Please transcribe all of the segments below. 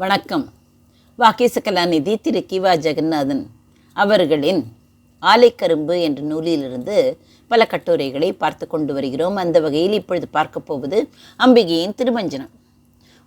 வணக்கம். வாக்கேச கலாநிதி திரு கிவா ஜெகநாதன். அவர்களின் ஆலைக்கரும்பு என்ற நூலிலிருந்து பல கட்டுரைகளை பார்த்து கொண்டு வருகிறோம். அந்த வகையில் இப்பொழுது பார்க்க போவது அம்பிகையின் திருமஞ்சனம்.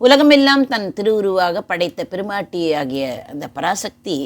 உலகமெல்லாம் தன் திருவுருவாக படைத்த பெருமாட்டியாகிய அந்த பராசக்தி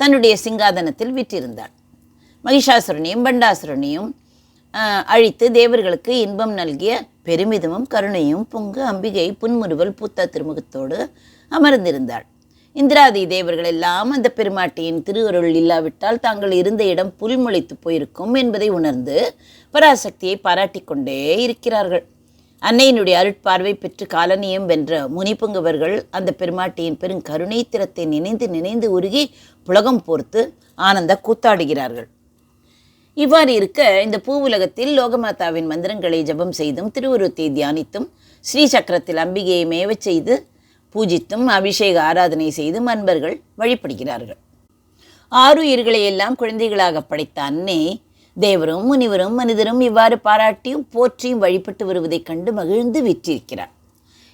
தன்னுடைய சிங்காதனத்தில் விற்றிருந்தாள். மகிஷாசுரனையும் பண்டாசுரனையும் அழித்து தேவர்களுக்கு இன்பம் நல்கிய பெருமிதமும் கருணையும் பொங்கு அம்பிகை புன்முறுவல் பூத்த திருமுகத்தோடு அமர்ந்திருந்தாள். இந்திராதி தேவர்கள் எல்லாம் அந்த பெருமாட்டியின் திருவருள் இல்லாவிட்டால் தாங்கள் இருந்த இடம் புல்முளைத்து போயிருக்கும் என்பதை உணர்ந்து பராசக்தியை பாராட்டி கொண்டே இருக்கிறார்கள். அன்னையினுடைய அருட்பார்வை பெற்று காலனியம் வென்ற முனிப்புங்கவர்கள் அந்த பெருமாட்டியின் பெருங்கருணை திறத்தை நினைந்து நினைந்து உருகி புலகம் போர்த்து ஆனந்த கூத்தாடுகிறார்கள். இவ்வாறு இருக்க இந்த பூவுலகத்தில் லோகமாதாவின் மந்திரங்களை ஜெபம் செய்தும் திருவுருத்தை தியானித்தும் ஸ்ரீ சக்கரத்தில் அம்பிகையை மேவச் செய்து பூஜித்தும் அபிஷேக ஆராதனை செய்தும் அன்பர்கள் வழிபடுகிறார்கள். ஆறுயிர்களை எல்லாம் குழந்தைகளாக படைத்த அன்னை தேவரும் முனிவரும் மனிதரும் இவ்வாறு பாராட்டியும் போற்றியும் வழிபட்டு வருவதைக் கண்டு மகிழ்ந்து விற்றிருக்கிறார்.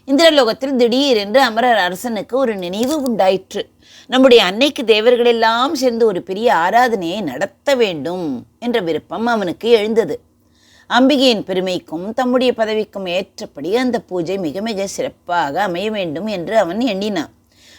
இந்திரலோகத்தில் திடீரென்று அமரர் அரசனுக்கு ஒரு நினைவு உண்டாயிற்று. நம்முடைய அன்னைக்கு தேவர்களெல்லாம் சேர்ந்து ஒரு பெரிய ஆராதனையை நடத்த வேண்டும் என்ற விருப்பம் அவனுக்கு எழுந்தது. அம்பிகையின் பெருமைக்கும் தம்முடைய பதவிக்கும் ஏற்றபடி அந்த பூஜை மிக மிக சிறப்பாக அமைய வேண்டும் என்று அவன் எண்ணினான்.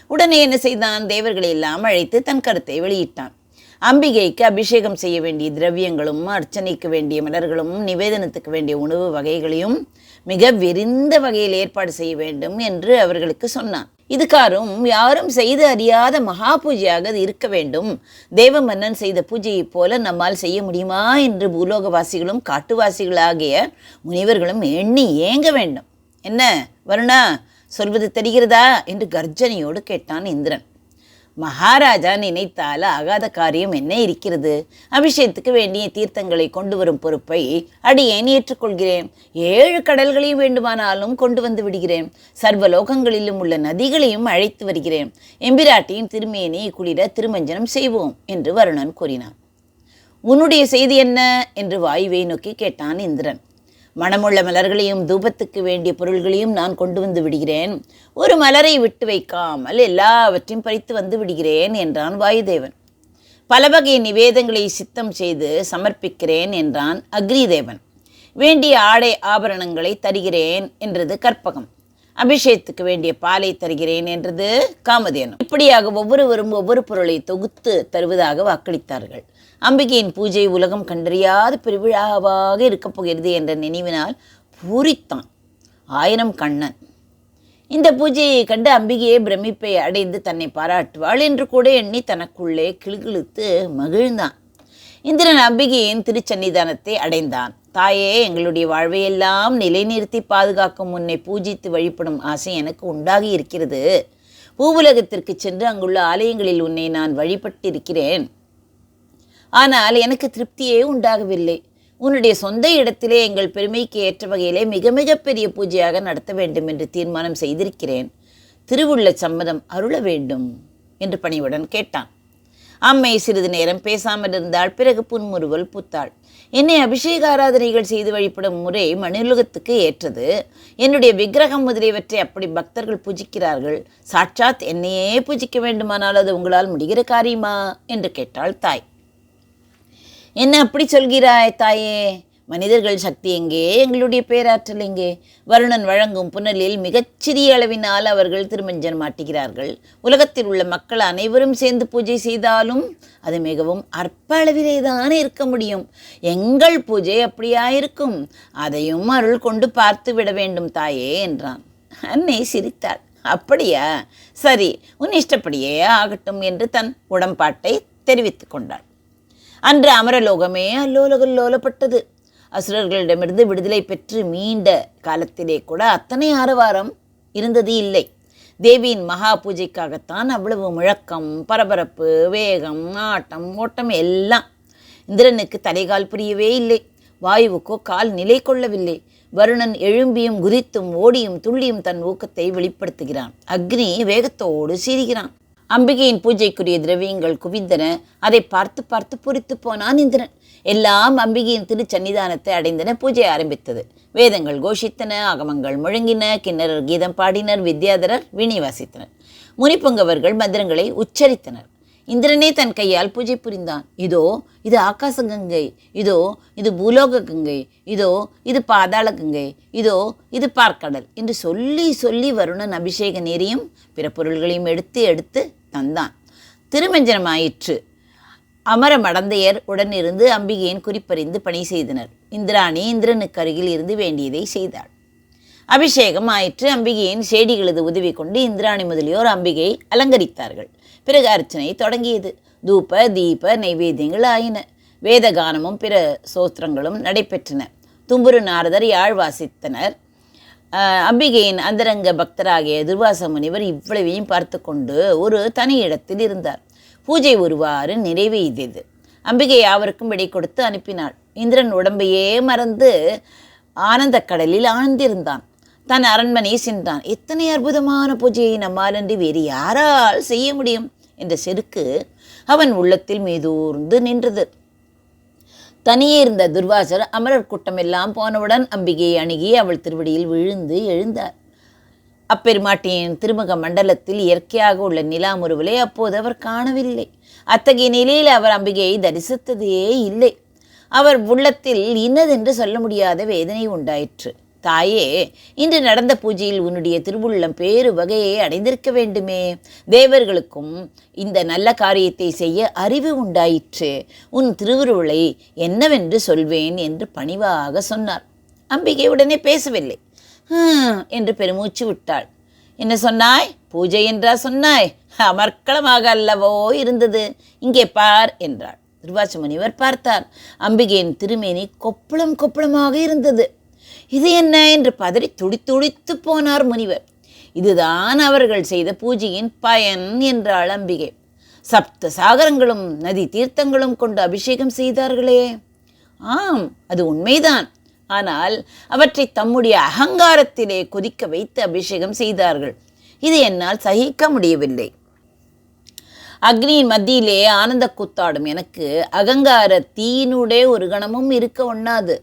உடனே என்ன செய்தான்? தேவர்களை எல்லாம் அழைத்து தன் கருத்தை வெளியிட்டான். அம்பிகைக்கு அபிஷேகம் செய்ய வேண்டிய திரவியங்களும் அர்ச்சனைக்கு வேண்டிய மலர்களும் நிவேதனத்துக்கு வேண்டிய உணவு வகைகளையும் மிக விரிந்த வகையில் ஏற்பாடு செய்ய வேண்டும் என்று அவர்களுக்கு சொன்னான். இதுக்காரும் யாரும் செய்து அறியாத மகா பூஜையாக அது இருக்க வேண்டும். தேவ மன்னன் செய்த பூஜையைப் போல நம்மால் செய்ய முடியுமா என்று பூலோகவாசிகளும் காட்டுவாசிகளாகிய முனிவர்களும் எண்ணி ஏங்க வேண்டும். என்ன வருணா சொல்வது தெரிகிறதா? என்று கர்ஜனையோடு கேட்டான் இந்திரன். மகாராஜா நினைத்தால் ஆகாத காரியம் என்ன இருக்கிறது? அபிஷேகத்துக்கு வேண்டிய தீர்த்தங்களை கொண்டு வரும் பொறுப்பை அடியேன் ஏற்றுக்கொள்கிறேன். ஏழு கடல்களையும் வேண்டுமானாலும் கொண்டு வந்து விடுகிறேன். சர்வ லோகங்களிலும் உள்ள நதிகளையும் அழைத்து வருகிறேன். எம்பிராட்டியின் திருமேனி குளிர திருமஞ்சனம் செய்வோம் என்று வருணன் கூறினான். உன்னுடைய செய்தி என்ன? என்று வாயுவை நோக்கி கேட்டான் இந்திரன். மனமுள்ள மலர்களையும் தூபத்துக்கு வேண்டிய பொருள்களையும் நான் கொண்டு வந்து விடுகிறேன். ஒரு மலரை விட்டு வைக்காமல் எல்லாவற்றையும் பறித்து வந்து விடுகிறேன் என்றான் வாயுதேவன். பல வகை நிவேதங்களை சித்தம் செய்து சமர்ப்பிக்கிறேன் என்றான் அக்ரிதேவன் வேண்டிய ஆடை ஆபரணங்களை தருகிறேன் என்றது கற்பகம். அபிஷேகத்துக்கு வேண்டிய பாலை தருகிறேன் என்றது காமதேனு இப்படியாக ஒவ்வொருவரும் ஒவ்வொரு பொருளை தொகுத்து தருவதாக வாக்களித்தார்கள். அம்பிகையின் பூஜை உலகம் கண்டறியாத பெருவிழாவாக இருக்கப் போகிறது என்ற நினைவினால் பூரித்தான் ஆயிரம் கண்ணன். இந்த பூஜையை கண்டு அம்பிகையே பிரமிப்பை அடைந்து தன்னை பாராட்டுவாள் என்று கூட எண்ணி தனக்குள்ளே கிளுகிழுத்து மகிழ்ந்தான். இந்திரன் அம்பிகையின் திருச்சன்னிதானத்தை அடைந்தான். தாயே எங்களுடைய வாழ்வையெல்லாம் நிலைநிறுத்தி பாதுகாக்கும் உன்னை பூஜித்து வழிபடும் ஆசை எனக்கு உண்டாகி இருக்கிறது. பூவுலகத்திற்கு சென்று அங்குள்ள ஆலயங்களில் உன்னை நான் வழிபட்டிருக்கிறேன். ஆனால் எனக்கு திருப்தியே உண்டாகவில்லை. உன்னுடைய சொந்த இடத்திலே எங்கள் பெருமைக்கு ஏற்ற வகையிலே மிக மிக பெரிய பூஜையாக நடத்த வேண்டும் என்று தீர்மானம் செய்திருக்கிறேன். திருவுள்ள சம்மதம் அருள வேண்டும் என்று பணிவுடன் கேட்டான். அம்மை சிறிது நேரம் பேசாமல் இருந்தால் பிறகு புன்முறுவல் பூத்தாள். என்னை அபிஷேக ஆராதனைகள் செய்து வழிபடும் முறை மனுலகத்துக்கு ஏற்றது. என்னுடைய விக்கிரகம் முதலியவற்றை அப்படி பக்தர்கள் பூஜிக்கிறார்கள். சாட்சாத் என்னையே பூஜிக்க வேண்டுமானால் அது உங்களால் முடிகிற காரியமா? என்று கேட்டாள் தாய். என்ன அப்படி சொல்கிறாய் தாயே? மனிதர்கள் சக்தி எங்கே? எங்களுடைய பேராற்றல் எங்கே? வருணன் வழங்கும் புனலில் மிகச்சிறிய அளவினால் அவர்கள் திருமஞ்சன் மாட்டுகிறார்கள் உலகத்தில் உள்ள மக்கள் அனைவரும் சேர்ந்து பூஜை செய்தாலும் அது மிகவும் அற்ப அளவிலே தானே இருக்க முடியும். எங்கள் பூஜை அப்படியா இருக்கும் அதையும் அருள் கொண்டு பார்த்து விட வேண்டும் தாயே என்றான். அன்னை சிரித்தாள். அப்படியா? சரி உன் இஷ்டப்படியே ஆகட்டும் என்று தன் உடம்பாட்டை தெரிவித்து கொண்டாள். அன்று அமரலோகமே அல்லோலகல்லோலப்பட்டது அசுரர்களிடமிருந்து விடுதலை பெற்று மீண்ட காலத்திலே கூட அத்தனை ஆரவாரம் இருந்தது இல்லை. தேவியின் மகா பூஜைக்காகத்தான் அவ்வளவு முழக்கம் பரபரப்பு வேகம் ஆட்டம் ஓட்டம் எல்லாம் இந்திரனுக்கு தலைகால் புரியவே இல்லை. வாயுவுக்கோ கால் நிலை கொள்ளவில்லை. வருணன் எழும்பியும் குதித்தும் ஓடியும் துள்ளியும் தன் ஊக்கத்தை வெளிப்படுத்துகிறான். அக்னி வேகத்தோடு சீறுகிறான். அம்பிகையின் பூஜைக்குரிய திரவியங்கள் குவிந்தன. அதை பார்த்து பார்த்து பொறித்து போனான் இந்திரன். எல்லாம் அம்பிகையின் திருச்சன்னிதானத்தை அடைந்தன. பூஜை ஆரம்பித்தது. வேதங்கள் கோஷித்தன ஆகமங்கள் முழங்கின கிண்ணறர் கீதம் பாடினர் வித்யாதரர் வீணை வாசித்தனர் முனிப்பொங்கவர்கள் மந்திரங்களை உச்சரித்தனர். இந்திரனே தன் கையால் பூஜை புரிந்தான். இதோ இது ஆகாச கங்கை. இதோ இது பூலோக கங்கை. இதோ இது பாதாள கங்கை. இதோ இது பார்க்கடல் என்று சொல்லி சொல்லி வருணன் அபிஷேக நீரையும் பிற பொருள்களையும் எடுத்து எடுத்து தந்தான். திருமஞ்சனமாயிற்று. அமர மடந்தையர் உடனிருந்து அம்பிகையின் குறிப்பறிந்து பணி செய்தனர். இந்திராணி இந்திரனுக்கு அருகில் இருந்து வேண்டியதை செய்தாள். அபிஷேகம் ஆயிற்று அம்பிகையின் செடிகளது உதவி கொண்டு இந்திராணி முதலியோர் அம்பிகை அலங்கரித்தார்கள். பிறகு அர்ச்சனை தொடங்கியது. தூப தீப நைவேத்தியங்கள் ஆயின. வேதகானமும் பிற சோத்திரங்களும் நடைபெற்றன. தும்புரு நாரதர் யாழ் வாசித்தனர். அம்பிகையின் அந்தரங்க பக்தராகிய துர்வாச முனிவர் இவ்வளவையும் பார்த்து கொண்டு ஒரு தனி இடத்தில் இருந்தார். பூஜை ஒருவாறு நிறைவேறியது அம்பிகை யாவருக்கும் விடை கொடுத்து அனுப்பினாள். இந்திரன் உடம்பையே மறந்து ஆனந்தக் கடலில் ஆழ்ந்திருந்தான். தன் அரண்மனை சென்றான். எத்தனை அற்புதமான பூஜையை நம்மாலன்றி வேறு யாரால் செய்ய முடியும்? என்ற செருக்கு அவன் உள்ளத்தில் மீதூர்ந்து நின்றது. தனியே இருந்த துர்வாசர் அமரர் கூட்டமெல்லாம் போனவுடன் அம்பிகையை அணுகி அவள் திருவடியில் விழுந்து எழுந்தார். அப்பெருமாட்டியின் திருமுக மண்டலத்தில் இயற்கையாக உள்ள நிலாமுருவலை அப்போது அவர் காணவில்லை. அத்தகைய நிலையில் அவர் அம்பிகையை தரிசித்ததே இல்லை. அவர் உள்ளத்தில் இன்னதென்று சொல்ல முடியாத வேதனை உண்டாயிற்று. தாயே இன்று நடந்த பூஜையில் உன்னுடைய திருவுள்ளம் பேறு வகையை அடைந்திருக்க வேண்டுமே. தேவர்களுக்கும் இந்த நல்ல காரியத்தை செய்ய அறிவு உண்டாயிற்று. உன் திருவுருளை என்னவென்று சொல்வேன் என்று பணிவாக சொன்னார். அம்பிகை உடனே பேசவில்லை. என்று பெருமூச்சு விட்டாள். என்ன சொன்னாய்? பூஜை என்றா சொன்னாய்? அமர்க்களமாக அல்லவோ இருந்தது? இங்கே பார் என்றாள். துர்வாச முனிவர் பார்த்தார். அம்பிகையின் திருமேனி கொப்பளம் கொப்பளமாக இருந்தது. இது என்ன? என்று பதறி துடித்துடித்து போனார் முனிவர். இதுதான் அவர்கள் செய்த பூஜையின் பயன் என்றாள் அம்பிகை சப்த சாகரங்களும் நதி தீர்த்தங்களும் கொண்டு அபிஷேகம் செய்தார்களே. ஆம் அது உண்மைதான். ஆனால் அவற்றை தம்முடைய அகங்காரத்திலே கொதிக்க வைத்து அபிஷேகம் செய்தார்கள். இது என்னால் சகிக்க முடியவில்லை. அக்னியின் மத்தியிலே ஆனந்த கூத்தாடும் எனக்கு அகங்கார தீயினுடைய ஒரு கணமும் இருக்க ஒண்ணாது.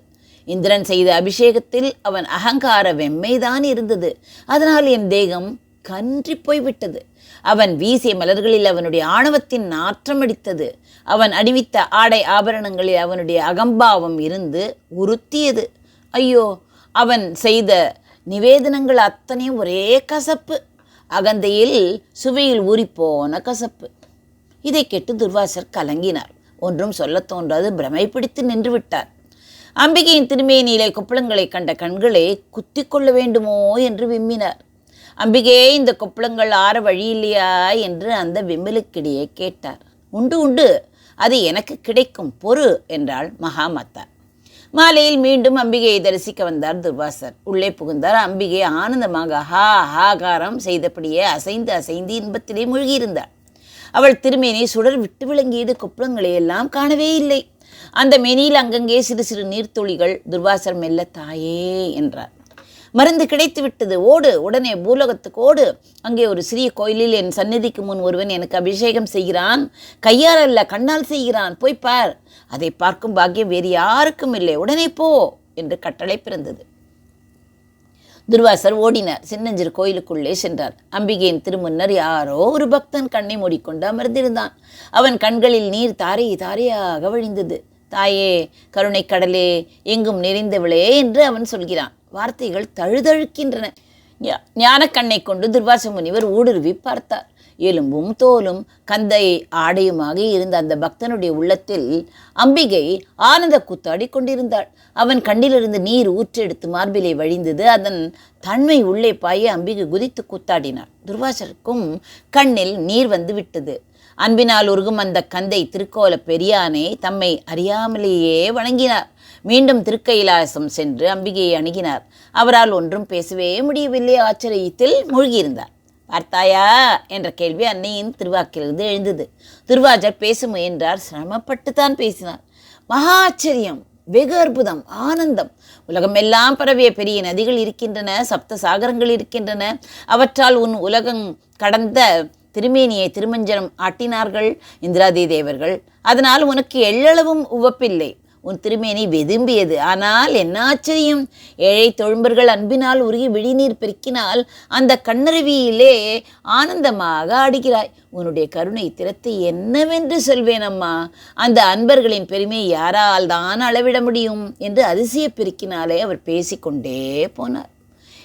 இந்திரன் செய்த அபிஷேகத்தில் அவன் அகங்கார வெம்மைதான் இருந்தது. அதனால் என் தேகம் கன்றி போய்விட்டது. அவன் வீசிய மலர்களில் அவனுடைய ஆணவத்தின் நாற்றம் அடித்தது. அவன் அணிவித்த ஆடை ஆபரணங்களில் அவனுடைய அகம்பாவம் இருந்து உறுத்தியது ஐயோ அவன் செய்த நிவேதனங்கள் அத்தனையும் ஒரே கசப்பு. அகந்தையில் சுவையில் ஊறிப்போன கசப்பு. இதை கேட்டு துர்வாசர் கலங்கினார். ஒன்றும் சொல்லத் தோன்றாது. பிரமை பிடித்து நின்று விட்டார். அம்பிகையின் திருமேனியிலே கொப்பளங்களை கண்ட கண்களை குத்தி கொள்ள வேண்டுமோ என்று விம்மினார். அம்பிகே இந்த கொப்பளங்கள் ஆற வழி இல்லையா என்று அந்த விம்மலுக்கிடையே கேட்டார். உண்டு உண்டு அது எனக்கு கிடைக்கும் பொறு என்றாள் மகாமத்தா மாலையில் மீண்டும் அம்பிகையை தரிசிக்க வந்தார் துர்வாசர். உள்ளே புகுந்தார் அம்பிகை ஆனந்தமாக ஹா ஹாகாரம் செய்தபடியே அசைந்து அசைந்து இன்பத்திலே மூழ்கியிருந்தாள். அவள் திருமேனி சுடர் விட்டு விளங்கியது கொப்பளங்களை எல்லாம் காணவே இல்லை. அந்த மேனியில் அங்கங்கே சிறு சிறு நீர்த்துளிகள் துர்வாசர் மெல்ல தாயே என்றார். மருந்து கிடைத்து விட்டது ஓடு உடனே பூலோகத்துக்கு ஓடு. அங்கே ஒரு சிறிய கோயிலில் என் சந்நிதிக்கு முன் ஒருவன் எனக்கு அபிஷேகம் செய்கிறான். கையால் அல்ல கண்ணால் செய்கிறான். போய் பார். அதை பார்க்கும் பாக்கியம் வேறு யாருக்கும் இல்லை. உடனே போ என்று கட்டளை பிறந்தது. துர்வாசர் ஓடினார். சின்னஞ்சிறு கோயிலுக்குள்ளே சென்றார். அம்பிகையின் திருமுன்னர் யாரோ ஒரு பக்தன் கண்ணை மூடிக்கொண்டு அமர்ந்திருந்தான். அவன் கண்களில் நீர் தாரை தாரையாக வழிந்தது. தாயே கருணை கடலே எங்கும் நிறைந்தவளே என்று அவன் சொல்கிறான். வார்த்தைகள் தழுதழுக்கின்றன. ஞானக்கண்ணை கொண்டு துர்வாச முனிவர் ஊடுருவி பார்த்தார். எலும்பும் தோலும் கந்தை ஆடையுமாக இருந்த அந்த பக்தனுடைய உள்ளத்தில் அம்பிகை ஆனந்த கூத்தாடி கொண்டிருந்தாள். அவன் கண்ணிலிருந்து நீர் ஊற்றெடுத்து மார்பிலே வழிந்தது. அதன் தன்மை உள்ளே பாய அம்பிகை குதித்து கூத்தாடினாள் துர்வாசருக்கும் கண்ணில் நீர் வந்து விட்டது. அன்பினால் உருகும் அந்த கந்தை திருக்கோல பெரியானை தம்மை அறியாமலேயே வணங்கினார். மீண்டும் திருக்கைலாசம் சென்று அம்பிகையை அணுகினார். அவரால் ஒன்றும் பேசவே முடியவில்லை. ஆச்சரியத்தில் மூழ்கியிருந்தார். பார்த்தாயா? என்ற கேள்வி அன்னையின் திருவாக்கிலிருந்து எழுந்தது. திருவாஜர் பேச முயன்றார். சிரமப்பட்டு தான் பேசினார். மகா ஆச்சரியம் வெகு அற்புதம் ஆனந்தம். உலகமெல்லாம் பரவிய பெரிய நதிகள் இருக்கின்றன சப்த சாகரங்கள் இருக்கின்றன. அவற்றால் உன் உலகம் கடந்த திருமேனியை திருமஞ்சனம் ஆட்டினார்கள் இந்திராதி தேவர்கள். அதனால் உனக்கு எள்ளளவும் உவப்பில்லை. உன் திருமேனி வெதும்பியது. ஆனால் என்ன ஆச்சரியம் ஏழை தொழும்பர்கள் அன்பினால் உருகி விழிநீர் பெருக்கினால் அந்த கண்ணருவியிலே ஆனந்தமாக ஆடுகிறாய். உன்னுடைய கருணை திறத்து என்னவென்று சொல்வேன் அம்மா அந்த அன்பர்களின் பெருமை யாரால் தான் அளவிட முடியும்? என்று அதிசய பெருக்கினாலே அவர் பேசிக்கொண்டே போனார்.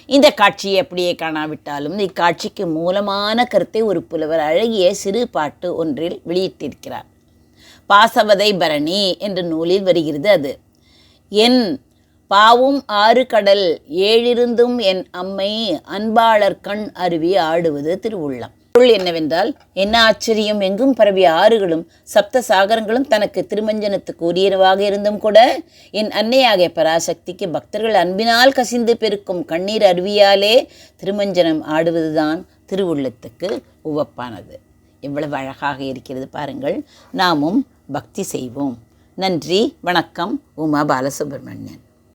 இந்த காட்சியை அப்படியே காணாவிட்டாலும் இக்காட்சிக்கு மூலமான கருத்தை ஒரு புலவர் அழகிய சிறு பாட்டு ஒன்றில் வெளியிட்டிருக்கிறார். பாசவதை பரணி என்ற நூலில் வருகிறது அது. என் பாவும் ஆறு கடல் ஏழிருந்தும் என் அம்மை அன்பாளர் கண் அருவி ஆடுவது திருவுள்ளம். பொருள் என்னவென்றால் என்ன ஆச்சரியம் எங்கும் பரவிய ஆறுகளும் சப்த சாகரங்களும் தனக்கு திருமஞ்சனத்துக்கு உரியனவாக இருந்தும் கூட என் அன்னையாகிய பராசக்திக்கு பக்தர்கள் அன்பினால் கசிந்து பெருக்கும் கண்ணீர் அருவியாலே திருமஞ்சனம் ஆடுவதுதான் திருவுள்ளத்துக்கு உவப்பானது. எவ்வளவு அழகாக இருக்கிறது பாருங்கள். நாமும் பக்தி செய்வோம். நன்றி வணக்கம். உமா பாலசுப்ரமணியன்.